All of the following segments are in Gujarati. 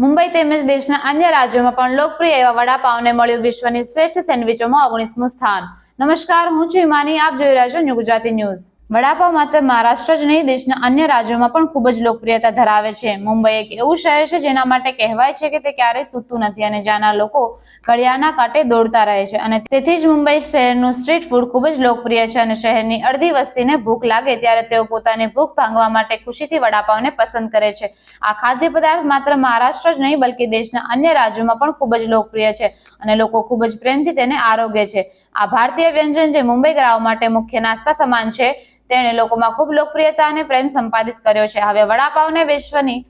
મુંબઈ તેમજ દેશના અન્ય રાજ્યોમાં પણ લોકપ્રિય એવા વડાપાવને મળ્યું વિશ્વની શ્રેષ્ઠ સેન્ડવિચોમાં ઓગણીસમું સ્થાન. નમસ્કાર, હું છું હિમાની. આપ જોઈ રહ્યા છો ન્યૂ ગુજરાતી ન્યૂઝ. વડાપાવ માત્ર મહારાષ્ટ્ર જ નહીં, દેશના અન્ય રાજ્યોમાં પણ ખૂબ જ લોકપ્રિયતા ધરાવે છે. મુંબઈ એક એવું શહેર છે જેના માટે કહેવાય છે કે તે ક્યારેય સૂતું નથી અને જ્યાંના લોકો ઘડિયાળના કાંટે દોડતા રહે છે. અને તેથી જ મુંબઈ શહેરનું સ્ટ્રીટ ફૂડ ખૂબ જ લોકપ્રિય છે અને શહેરની અડધી વસ્તીને ભૂખ લાગે ત્યારે તેઓ પોતાની ભૂખ ભાંગવા માટે ખુશીથી વડાપાવને પસંદ કરે છે. આ ખાદ્ય પદાર્થ માત્ર મહારાષ્ટ્ર જ નહીં, બલ્કિ દેશના અન્ય રાજ્યોમાં પણ ખૂબ જ લોકપ્રિય છે અને લોકો ખૂબ જ પ્રેમથી તેને આરોગે છે. આ ભારતીય વ્યંજન જે મુંબઈ ગ્રાહકો માટે મુખ્ય નાસ્તા સમાન છે તેણે લોકોમાં ખૂબ લોકપ્રિયતા અને પ્રેમ સંપાદિત કર્યો છે. હવે વડાપાવને વિશ્વની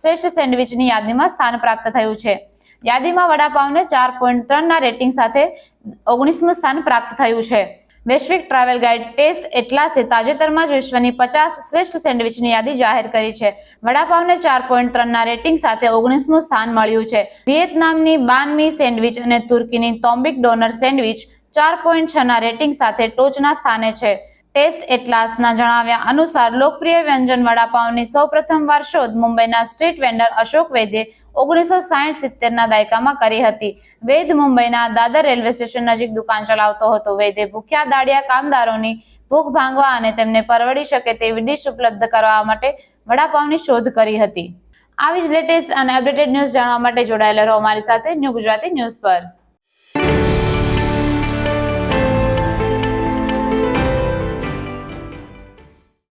શ્રેષ્ઠ સેન્ડવિચની યાદીમાં સ્થાન પ્રાપ્ત થયું છે. યાદીમાં વડાપાવને ચાર પોઈન્ટ ત્રણના રેટિંગ સાથે ઓગણીસમું સ્થાન પ્રાપ્ત થયું છે. વૈશ્વિક ટ્રાવેલ ગાઈડ ટેસ્ટ એટલાસે તાજેતરમાં જ વિશ્વની પચાસ શ્રેષ્ઠ સેન્ડવિચની યાદી જાહેર કરી છે. વડાપાવને ચાર પોઈન્ટ ત્રણના રેટિંગ સાથે ઓગણીસમું સ્થાન મળ્યું છે. વિયેતનામની બાનમી સેન્ડવિચ અને તુર્કીની તોમ્બિક ડોનર સેન્ડવિચ ચાર પોઈન્ટ છના રેટિંગ સાથે ટોચના સ્થાને છે. ટેસ્ટ એટલાસના જણાવ્યા અનુસાર લોકપ્રિય વ્યંજન વડાપાવની સૌપ્રથમ વાર શોધ મુંબઈના સ્ટ્રીટ વેન્ડર અશોક વૈદ્યે ઓગણીસો સાહીઠ સિત્તેરના દાયકામાં કરી હતી. વૈદ મુંબઈના દાદર રેલવે સ્ટેશન નજીક દુકાન ચલાવતો હતો. વૈદે ભૂખ્યા દાડિયા કામદારોની ભૂખ ભાંગવા અને તેમને પરવડી શકે તેવી ડીશ ઉપલબ્ધ કરવા માટે વડાપાઉની શોધ કરી હતી. આવી જ લેટેસ્ટ અને અપડેટેડ ન્યૂઝ જાણવા માટે જોડાયેલા રહો અમારી સાથે ન્યૂ ગુજરાતી ન્યૂઝ પર.